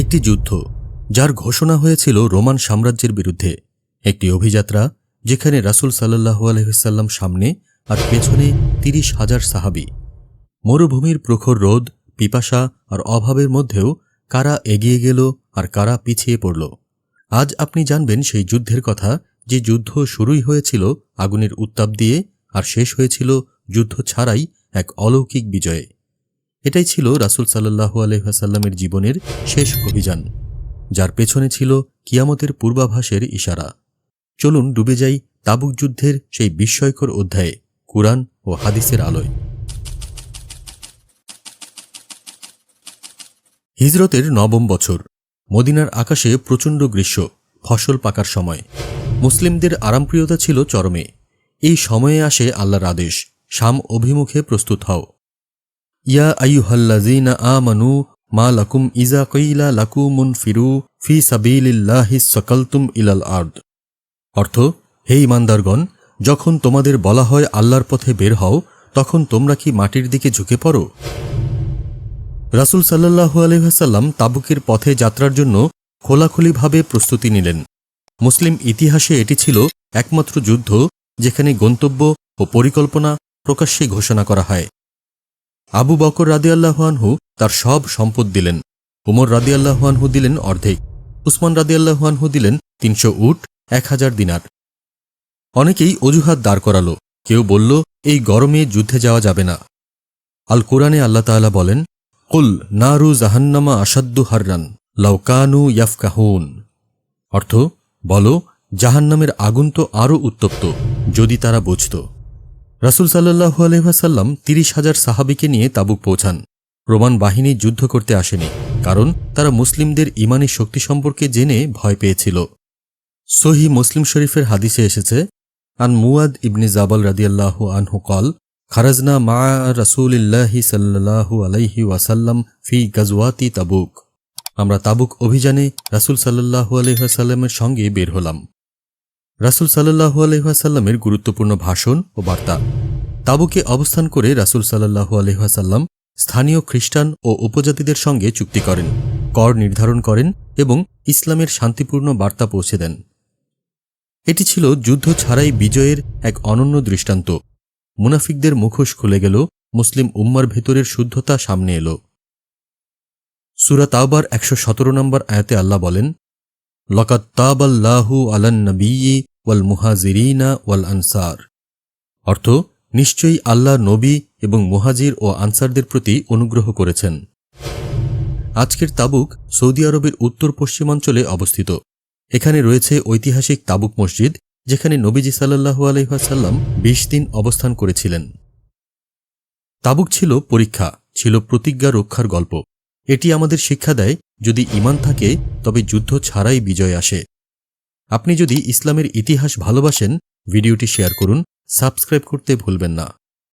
একটি যুদ্ধ, যার ঘোষণা হয়েছিল রোমান সাম্রাজ্যের বিরুদ্ধে। একটি অভিযাত্রা, যেখানে রাসুল সাল্লাহু আলহিসাল্লাম সামনে আর পেছনে তিরিশ হাজার সাহাবি। মরুভূমির প্রখর রোদ, পিপাসা আর অভাবের মধ্যেও কারা এগিয়ে গেল আর কারা পিছিয়ে পড়ল। আজ আপনি জানবেন সেই যুদ্ধের কথা, যে যুদ্ধ শুরুই হয়েছিল আগুনের উত্তাপ দিয়ে আর শেষ হয়েছিল যুদ্ধ ছাড়াই এক অলৌকিক বিজয়ে। এটাই ছিল রাসুল সাল্লাহু আলহাসাল্লামের জীবনের শেষ অভিযান, যার পেছনে ছিল কিয়ামতের পূর্বাভাসের ইশারা। চলুন ডুবে যাই তাবুক যুদ্ধের সেই বিস্ময়কর অধ্যায়ে, কুরআন ও হাদিসের আলোয়। হিজরতের নবম বছর, মদিনার আকাশে প্রচণ্ড গ্রীষ্ম, ফসল পাকার সময়। মুসলিমদের আরামপ্রিয়তা ছিল চরমে। এই সময়ে আসে আল্লাহর আদেশ, শাম অভিমুখে প্রস্তুত হও। ইয়া মা লাকুম ইজা ফি অর্থ, হে ইমানদারগণ, যখন তোমাদের বলা হয় আল্লাহর পথে বের হও, তখন তোমরা কি মাটির দিকে ঝুঁকে পড়ো? রাসুল সাল্লাহু আলহাসাল্লাম তাবুকের পথে যাত্রার জন্য খোলাখুলিভাবে প্রস্তুতি নিলেন। মুসলিম ইতিহাসে এটি ছিল একমাত্র যুদ্ধ, যেখানে গন্তব্য ও পরিকল্পনা প্রকাশ্যে ঘোষণা করা হয়। আবু বকর রাদিয়াল্লাহুয়ানহু তার সব সম্পদ দিলেন। উমর রাদিয়াল্লাহুয়ানহু দিলেন অর্ধেক। উসমান রাদিয়াল্লাহুয়ানহু দিলেন তিনশো উট, এক হাজার দিনার। অনেকেই অজুহাত দাঁড় করালো। কেউ বলল, এই গরমে যুদ্ধে যাওয়া যাবে না। আল কোরআনে আল্লাহ তাআলা বলেন, কুল নারু জাহান্নামা আসাদ্দু হাররান লাউকানু ইয়াফকাহুন। অর্থ, বলো, জাহান্নামের আগুন তো আরও উত্তপ্ত, যদি তারা বুঝত। রাসুল সাল্লাহু আলহাসাল্লাম তিরিশ হাজার সাহাবিকে নিয়ে তাবুক পৌঁছান। রোমান বাহিনী যুদ্ধ করতে আসেনি, কারণ তারা মুসলিমদের ইমানি শক্তি সম্পর্কে জেনে ভয় পেয়েছিল। সহি মুসলিম শরীফের হাদিসে এসেছে, আন মুয়াদ ইবনি জাবাল রাদিয়াল্লাহু আনহু কল, খারাজনা মা রাসুলিল্লাহি সাল্লাহু আলাইহি ওয়াসাল্লাম ফি গাজওয়াতি তাবুক। আমরা তাবুক অভিযানে রাসুল সাল্লাহু আলহাসাল্লামের সঙ্গে বের হলাম। রাসুল সাল্লাহু আলহাসাল্লামের গুরুত্বপূর্ণ ভাষণ ও বার্তা। তাবুকে অবস্থান করে রাসুল সাল্লাহু আলহাসাল্লাম স্থানীয় খ্রিস্টান ও উপজাতিদের সঙ্গে চুক্তি করেন, কর নির্ধারণ করেন এবং ইসলামের শান্তিপূর্ণ বার্তা পৌঁছে দেন। এটি ছিল যুদ্ধ ছাড়াই বিজয়ের এক অনন্য দৃষ্টান্ত। মুনাফিকদের মুখোশ খুলে গেল, মুসলিম উম্মার ভেতরের শুদ্ধতা সামনে এলো। সুরা তাওবার একশো সতেরো নম্বর আয়াতে আল্লাহ বলেন লকাত তাবাল্লাহু আলান নবী ওয়াল মুহাজিরিনা ওয়াল আনসার। অর্থ, নিশ্চয়ই আল্লাহ নবী এবং মুহাজির ও আনসারদের প্রতি অনুগ্রহ করেছেন। আজকের তাবুক সৌদি আরবের উত্তর পশ্চিমাঞ্চলে অবস্থিত। এখানে রয়েছে ঐতিহাসিক তাবুক মসজিদ, যেখানে নবীজি সাল্লাহু আলহাসাল্লাম বিশ দিন অবস্থান করেছিলেন। তাবুক ছিল পরীক্ষা, ছিল প্রতিজ্ঞা রক্ষার গল্প। এটি আমাদের শিক্ষা দেয়, যদি ইমান থাকে, তবে যুদ্ধ ছাড়াই বিজয় আসে। আপনি যদি ইসলামের ইতিহাস ভালোবাসেন ভিডিওটি শেয়ার করুন সাবস্ক্রাইব করতে ভুলবেন না।